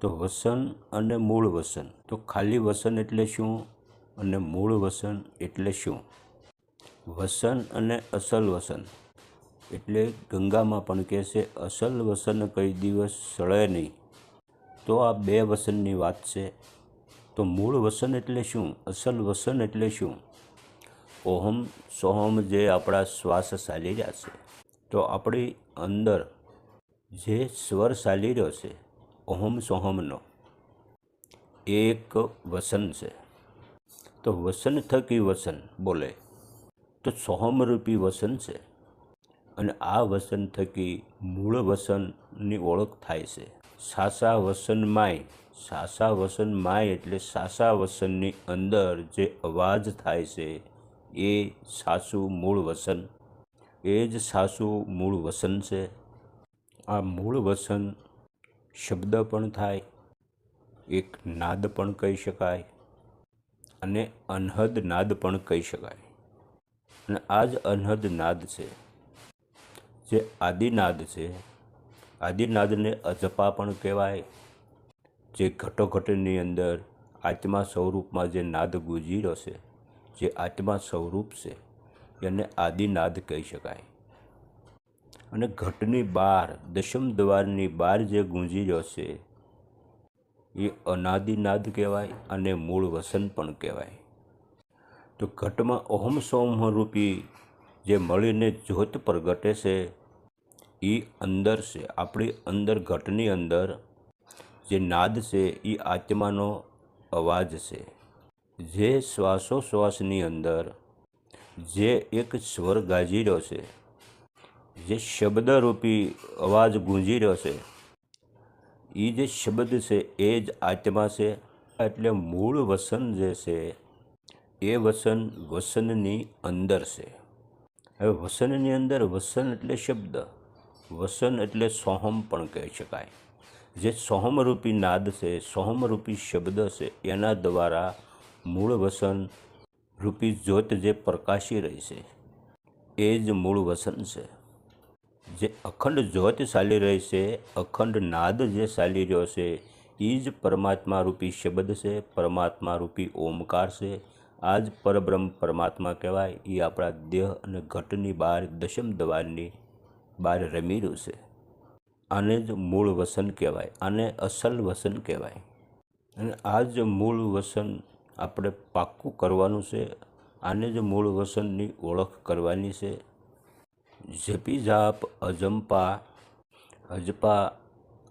તો વસન અને મૂળ વસન. તો ખાલી વસન એટલે શું અને મૂળ વસન એટલે શું? વસન અને અસલ વસન. એટલે ગંગામાં પણ કહે છે, અસલ વસન કઈ દિવસ સળે નહીં. તો આ બે વસનની વાત છે. તો મૂળ વસન એટલે શું? અસલ વસન એટલે શું? ઓહમ સોહમ જે આપણા શ્વાસ ચાલી રહ્યા છે. તો આપણી અંદર જે સ્વર ચાલી રહ્યો છે, ઓહમ સોહમનો, એ એક વસન છે. તો વસન થકી વસન બોલે, તો સોહમરૂપી વસન છે. અને આ વસન થકી મૂળ વસનની ઓળખ થાય છે. સાસા વસન માય, સાસા વસન માય એટલે સાસા વસનની અંદર જે અવાજ થાય છે એ સાસુ મૂળ વસન. એ જ સાસુ મૂળ વસન છે. આ મૂળ વસન શબ્દ પણ થાય, એક નાદ પણ કહી શકાય અને અનહદ નાદ પણ કહી શકાય. અને આ જ અનહદ નાદ છે. જે આદિનાદ છે. આદિનાદને અજપા પણ કહેવાય. જે ઘટોઘટની અંદર આત્મા સ્વરૂપમાં જે નાદ ગુંજી રહ્યો છે. જે આત્મા સ્વરૂપ છે, એને આદિનાદ કહી શકાય. અને ઘટની બહાર દશમ દ્વારની બહાર જે ગુંજી રહ્યો છે, એ અનાદિનાદ કહેવાય અને મૂળ વસન પણ કહેવાય. તો ઘટમાં ઓહમ સોમ રૂપી જે મળીને જ્યોત પ્રગટે છે એ અંદર છે. આપણી અંદર, ઘટની અંદર જે નાદ છે એ આત્માનો અવાજ છે. જે શ્વાસોશ્વાસની અંદર જે એક સ્વર ગાજી રહ્યો છે, જે શબ્દરૂપી અવાજ ગુંજી રહ્યો છે એ જે શબ્દ છે એ જ આત્મા છે. એટલે મૂળ વસન જે છે, એ વસન વસનની અંદર છે. હવે વસનની અંદર વસન એટલે શબ્દ, વસન એટલે સોહમ પણ કહી શકાય. જે સોહમરૂપી નાદ છે, સોહમરૂપી શબ્દ છે, એના દ્વારા મૂળ વસન રૂપી જ્યોત જે પ્રકાશી રહી છે, એ જ મૂળ વસન છે. જે અખંડ જ્યોત ચાલી રહી છે, અખંડ નાદ જે ચાલી રહ્યો છે એ જ પરમાત્મા રૂપી શબ્દ છે, પરમાત્મા રૂપી ઓમકાર છે. આ જ પરબ્રહ્મ પરમાત્મા કહેવાય એ આપણા દેહ અને ઘટની બહાર દશમ દ્વારની બહાર રમી રહ્યું છે. આને જ મૂળ વસન કહેવાય, આને અસલ વસન કહેવાય. અને આ જ મૂળ વસન આપણે પાક્કું કરવાનું છે, આને જ મૂળ વસનની ઓળખ કરવાની છે. ઝેપી ઝાપ, અજંપા, અજપા,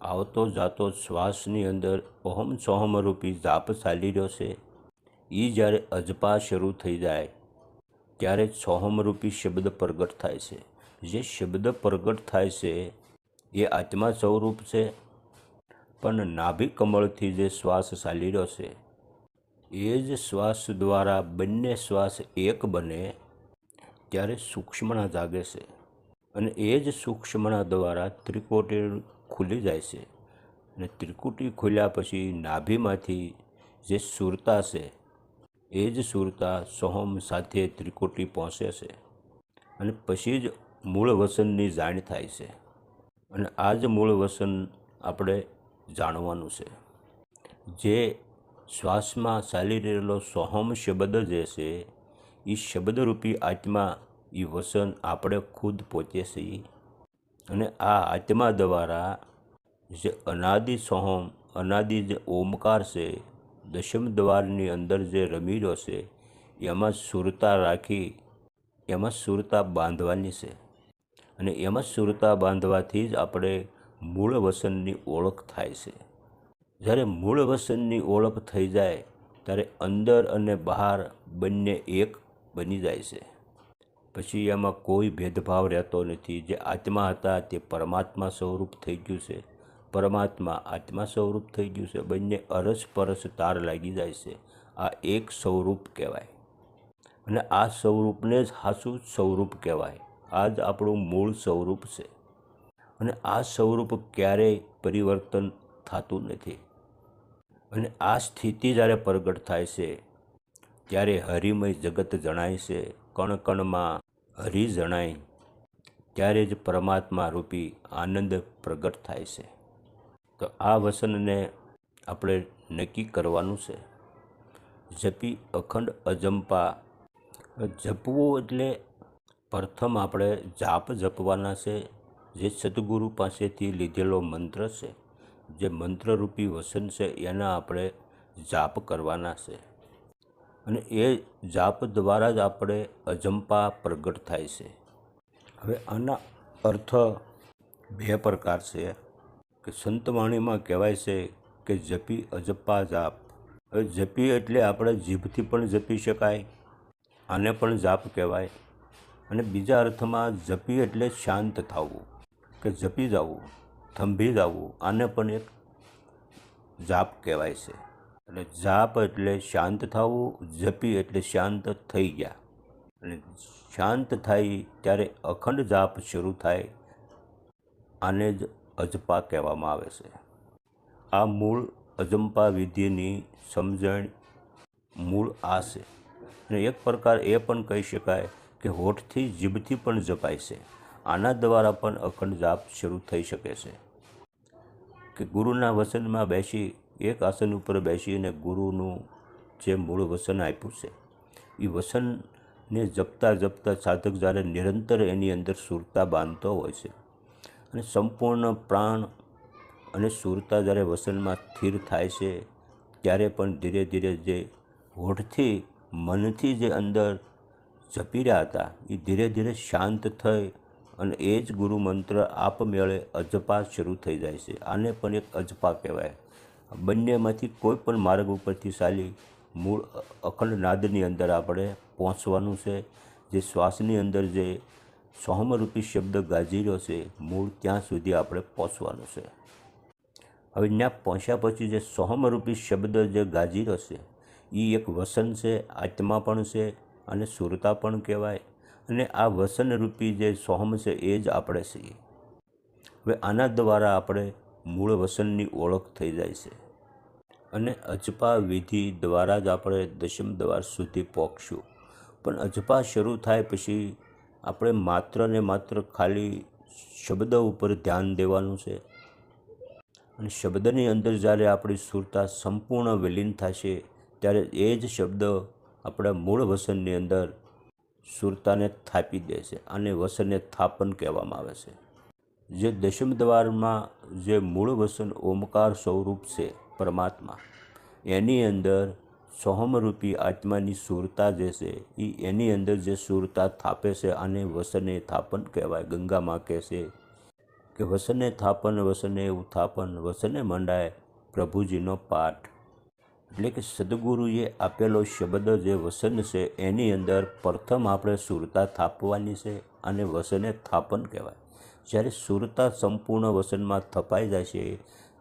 આવતો જાતો શ્વાસની અંદર ઓહમ સોહમ રૂપી જાપ ચાલી રહ્યો છે. એ જ્યારે અજપા શરૂ થઈ જાય, ત્યારે સોહમરૂપી શબ્દ પ્રગટ થાય છે. જે શબ્દ પ્રગટ થાય છે, એ આત્મા સ્વરૂપ છે, પણ નાભી કમળથી જે શ્વાસ ચાલી રહ્યો છે એ જ શ્વાસ દ્વારા બંને શ્વાસ એક બને ત્યારે સૂક્ષ્મણા જાગે છે અને એ જ સૂક્ષ્મણા દ્વારા ત્રિકોટી ખુલી જાય છે. અને ત્રિકુટી ખુલ્યા પછી નાભીમાંથી જે સુરતા છે, એ જ સુરતા સોહમ સાથે ત્રિકોટી પહોંચે છે અને પછી જ મૂળ વસનની જાણ થાય છે. અને આ જ મૂળ વસન આપણે જાણવાનું છે. જે શ્વાસમાં ચાલી રહેલો સોહમ શબ્દ જે છે એ શબ્દરૂપી આત્મા એ વસન આપણે ખુદ પહોંચે છીએ. અને આ આત્મા દ્વારા જે અનાદિ સોહમ, અનાદિ જે ઓમકાર છે, દશમ દ્વારની અંદર જે રમી છે, એમાં સુરતા રાખી, એમાં સુરતા બાંધવાની છે. અને એમાં સુરતા બાંધવાથી જ આપણે મૂળ વસનની ઓળખ થાય છે. જ્યારે મૂળ વસનની ઓળખ થઈ જાય, ત્યારે અંદર અને બહાર બંને એક બની જાય છે. પછી એમાં કોઈ ભેદભાવ રહેતો નથી. જે આત્મા હતા તે પરમાત્મા સ્વરૂપ થઈ ગયું છે. પરમાત્મા આત્મા સ્વરૂપ થઈ ગયું છે. બંને અરસ પરસ તાર લાગી જાય છે. આ એક સ્વરૂપ કહેવાય. અને આ સ્વરૂપને જ હાસું સ્વરૂપ કહેવાય. આ જ આપણું મૂળ સ્વરૂપ છે. અને આ સ્વરૂપ ક્યારેય પરિવર્તન થતું નથી. અને આ સ્થિતિ જ્યારે પ્રગટ થાય છે, ત્યારે હરિમય જગત જણાય છે કણ કણમાં હરિ જણાય, ત્યારે જ પરમાત્મા રૂપી આનંદ પ્રગટ થાય છે. તો આ વસનને આપણે નક્કી કરવાનું છે. જપી અખંડ અજંપા. જપવું એટલે પ્રથમ આપણે જાપ જપવાના છે, જે સદગુરુ પાસેથી લીધેલો મંત્ર છે. જે મંત્રરૂપી વસન છે, એના આપણે જાપ કરવાના છે. અને એ જાપ દ્વારા જ આપણે અજંપા પ્રગટ થાય છે. હવે આના અર્થ બે પ્રકાર છે. કે સંતવાણીમાં કહેવાય છે કે જપી અજપ્પા જાપ. હવે જપી એટલે આપણે જીભથી પણ જપી શકાય, આને પણ જાપ કહેવાય. અને બીજા અર્થમાં જપી એટલે શાંત થવું, કે જપી જવું. થંભી જવું આને પણ એક જાપ કહેવાય છે. એટલે જાપ એટલે શાંત થવું, જપી એટલે શાંત થઈ ગયા. અને શાંત થાય ત્યારે અખંડ જાપ શરૂ થાય, આને જ અજપા કહેવામાં આવે છે. આ મૂળ અજંપા વિધિની સમજણ મૂળ આ છે. અને એક પ્રકાર એ પણ કહી શકાય કે હોઠથી જીભથી પણ જપાય છે. આના દ્વારા પણ અખંડ જાપ શરૂ થઈ શકે છે. કે ગુરુના વસનમાં બેસી, એક આસન ઉપર બેસીને ગુરુનું જે મૂળ વસન આપ્યું છે એ વસનને જપતા જપતા સાધક જ્યારે નિરંતર એની અંદર સુરતા બાંધતો હોય છે અને સંપૂર્ણ પ્રાણ અને સુરતા જ્યારે વસનમાં સ્થિર થાય છે, ત્યારે પણ ધીરે ધીરે જે હોઠથી, મનથી જે અંદર જપી રહ્યા હતા એ ધીરે ધીરે શાંત થઈ અને એ જ ગુરુ મંત્ર આપમેળે અજપા શરૂ થઈ જાય છે. આને પણ એક અજપા કહેવાય. બંનેમાંથી કોઈ પણ માર્ગ ઉપરથી ચાલી મૂળ અખંડ નાદની અંદર આપણે પહોંચવાનું છે. જે શ્વાસની અંદર જે સોહમરૂપી શબ્દ ગાજી રહ્યો છે, મૂળ ત્યાં સુધી આપણે પહોંચવાનું છે. હવે ત્યાં પહોંચ્યા પછી જે સોહમરૂપી શબ્દ જે ગાજી રહ્યો છે એ એક વસન છે, આત્મા પણ છે અને સુરતા પણ કહેવાય. અને આ વસનરૂપી જે સોહમ છે, એ જ આપણે છીએ. હવે આના દ્વારા આપણે મૂળ વસનની ઓળખ થઈ જાય છે. અને અજપા વિધિ દ્વારા જ આપણે દશમ દ્વાર સુધી પહોંચશું પણ અજપા શરૂ થાય પછી આપણે માત્ર ને માત્ર ખાલી શબ્દ ઉપર ધ્યાન દેવાનું છે. અને શબ્દની અંદર જ્યારે આપણી સુરતા સંપૂર્ણ વિલીન થશે, ત્યારે એ જ શબ્દ આપણા મૂળ વસનની અંદર સુરતાને થાપી દે છે આને વસનને થાપન કહેવામાં આવે છે. જે દશમ દ્વારમાં જે મૂળ વસન ઓમકાર સ્વરૂપ છે પરમાત્મા, એની અંદર સોહમરૂપી આત્માની સુરતા જે છે એ એની અંદર જે સુરતા થાપે છે આને વસને થાપન કહેવાય. ગંગામાં કહે છે કે વસને થાપન, વસને ઉત્થાપન, વસને મંડાય પ્રભુજીનો પાઠ. એટલે કે સદગુરુએ આપેલો શબ્દ જે વસન છે, એની અંદર પ્રથમ આપણે સુરતા થાપવાની છે અને વસને થાપન કહેવાય. જ્યારે સુરતા સંપૂર્ણ વસનમાં થપાઈ જાય છે,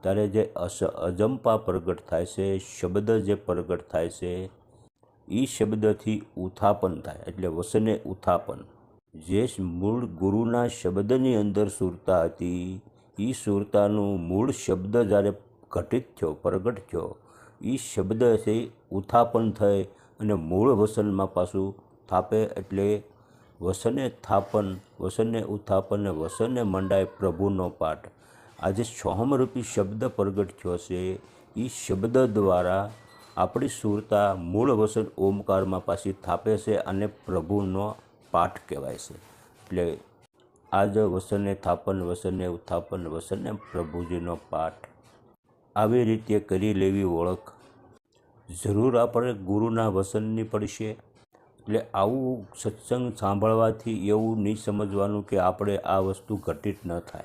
ત્યારે જે અસ, અજંપા પ્રગટ થાય છે, શબ્દ જે પ્રગટ થાય છે એ શબ્દથી ઉત્થાપન થાય, એટલે વસને ઉત્થાપન જે મૂળ ગુરુના શબ્દની અંદર સુરતા હતી એ સુરતાનું મૂળ શબ્દ જ્યારે ઘટિત થયો, પ્રગટ થયો એ શબ્દથી ઉત્થાપન થાય અને મૂળ વસનમાં પાછું થાપે એટલે વસને થાપન, વસને ઉત્થાપન અને વસને મંડાય પ્રભુનો પાઠ. આજે સોહમરૂપી શબ્દ પ્રગટ થયો છે. એ શબ્દ દ્વારા આપણી સુરતા મૂળ વસન ઓમકારમાં પાછી થાપે છે અને પ્રભુનો પાઠ કહેવાય છે. એટલે આજ વસને થાપન, વસને ઉત્થાપન વસને પ્રભુજીનો પાઠ આવી રીતે કરી લેવી ઓળખ. જરૂર આપણે ગુરુના વસનની પડશે. એટલે આવું સત્સંગ સાંભળવાથી એવું નહીં સમજવાનું કે આપણે આ વસ્તુ ઘટિત ન થાય.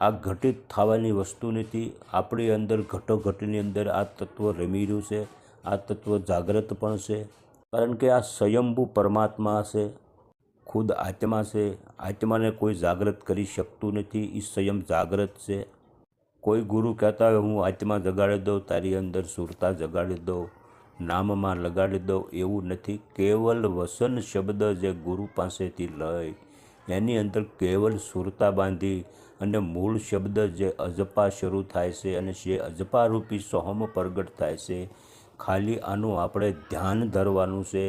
આ ઘટિત થવાની વસ્તુ નથી. આપણી અંદર ઘટોઘટની અંદર આ તત્વ રમી રહ્યું છે. આ તત્વ જાગ્રત પણ છે. કારણ કે આ સ્વયંભૂ પરમાત્મા છે ખુદ આત્મા છે. આત્માને કોઈ જાગ્રત કરી શકતું નથી. એ સ્વયં જાગ્રત છે. કોઈ ગુરુ કહેતા હોય, હું આત્મા જગાડી દઉં, તારી અંદર સુરતા જગાડી દઉં, નામમાં લગાડી દઉં, એવું નથી. કેવલ વસન શબ્દ જે ગુરુ પાસેથી લઈ, એની અંદર કેવલ સુરતા બાંધી અને મૂળ શબ્દ જે અજપા શરૂ થાય છે અને જે અજપારૂપી સોહમ પ્રગટ થાય છે, ખાલી આનું આપણે ધ્યાન ધરવાનું છે.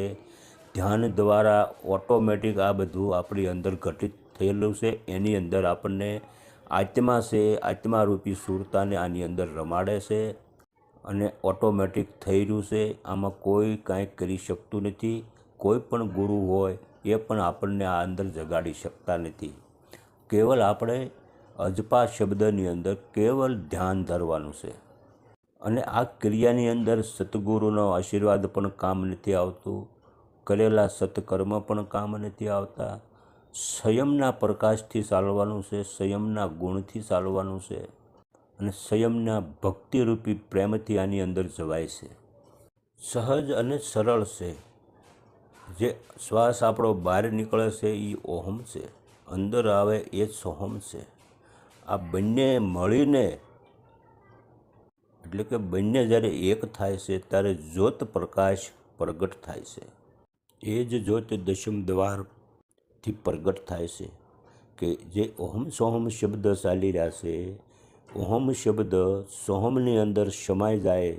ધ્યાન દ્વારા ઓટોમેટિક આ બધું આપણી અંદર ઘટિત થયેલું છે. એની અંદર આપણને આત્મા છે, આત્મારૂપી સુરતાને આની અંદર રમાડે છે અને ઓટોમેટિક થઈ રહ્યું છે. આમાં કોઈ કાંઈ કરી શકતું નથી. કોઈ પણ ગુરુ હોય એ પણ આપણને આ અંદર જગાડી શકતા નથી. કેવલ આપણે અજપા શબ્દની અંદર કેવલ ધ્યાન ધરવાનું છે. અને આ ક્રિયાની અંદર સતગુરુનો આશીર્વાદ પણ કામ નથી આવતું. કરેલા સત્કર્મ પણ કામ નથી આવતા. સંયમના પ્રકાશથી ચાલવાનું છે, સંયમના ગુણથી ચાલવાનું છે અને સંયમના ભક્તિરૂપી પ્રેમથી આની અંદર જવાય છે. સહજ અને સરળ છે. જે શ્વાસ આપણો બહાર નીકળે છે એ ઓહમ છે. અંદર આવે એ સોહમ છે. આ બંને મળીને એટલે કે બંને જ્યારે એક થાય છે ત્યારે જ્યોત પ્રકાશ પ્રગટ થાય છે. એ જ જ્યોત દશમ દ્વારથી પ્રગટ થાય છે કે જે ઓહમ સોહમ શબ્દ ચાલી રહ્યા છે, ઓહમ શબ્દ સોહમની અંદર સમાઈ જાય,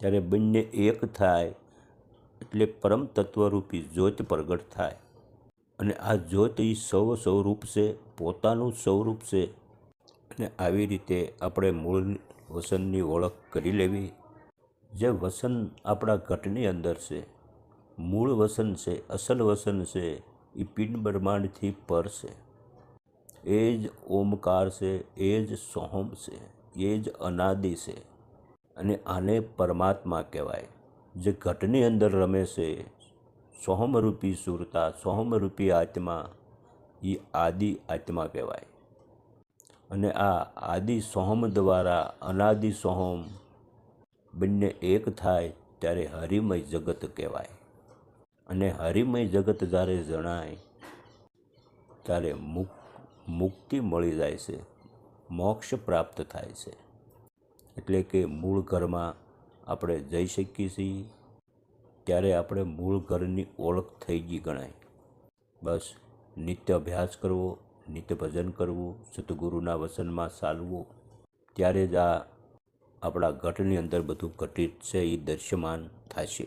ત્યારે બંને એક થાય એટલે પરમ તત્વરૂપી જ્યોત પ્રગટ થાય. અને આ જ્યોત એ સૌ સ્વરૂપ છે, પોતાનું સ્વરૂપ છે. અને આવી રીતે આપણે મૂળ વસનની ઓળખ કરી લેવી. જે વસન આપણા ઘટની અંદર છે, મૂળ વસન છે, અસલ વસન છે એ પિંડ બ્રહ્માંડથી પર છે. એ જ ઓમકાર છે, એ જ સોહમ છે, એ જ અનાદિ છે અને આને પરમાત્મા કહેવાય. જે ઘટની અંદર રમે છે, સોહમરૂપી સુરતા, સોહમરૂપી આત્મા એ આદિ આત્મા કહેવાય. અને આ આદિ સોહમ દ્વારા અનાદિ સોહમ બંને એક થાય ત્યારે હરિમય જગત કહેવાય. અને હરિમય જગત જ્યારે જણાય, ત્યારે મુક, મુક્તિ મળી જાય છે, મોક્ષ પ્રાપ્ત થાય છે. એટલે કે મૂળ ઘરમાં આપણે જઈ શકીએ છીએ, ત્યારે આપણે મૂળ ઘરની ઓળખ થઈ ગઈ ગણાય. બસ, નિત્ય અભ્યાસ કરવો, નિત્ય ભજન કરવું, સદગુરુના વસનમાં ચાલવું, ત્યારે જ આ આપણા ઘટની અંદર બધું ઘટિત છે એ દૃશ્યમાન થશે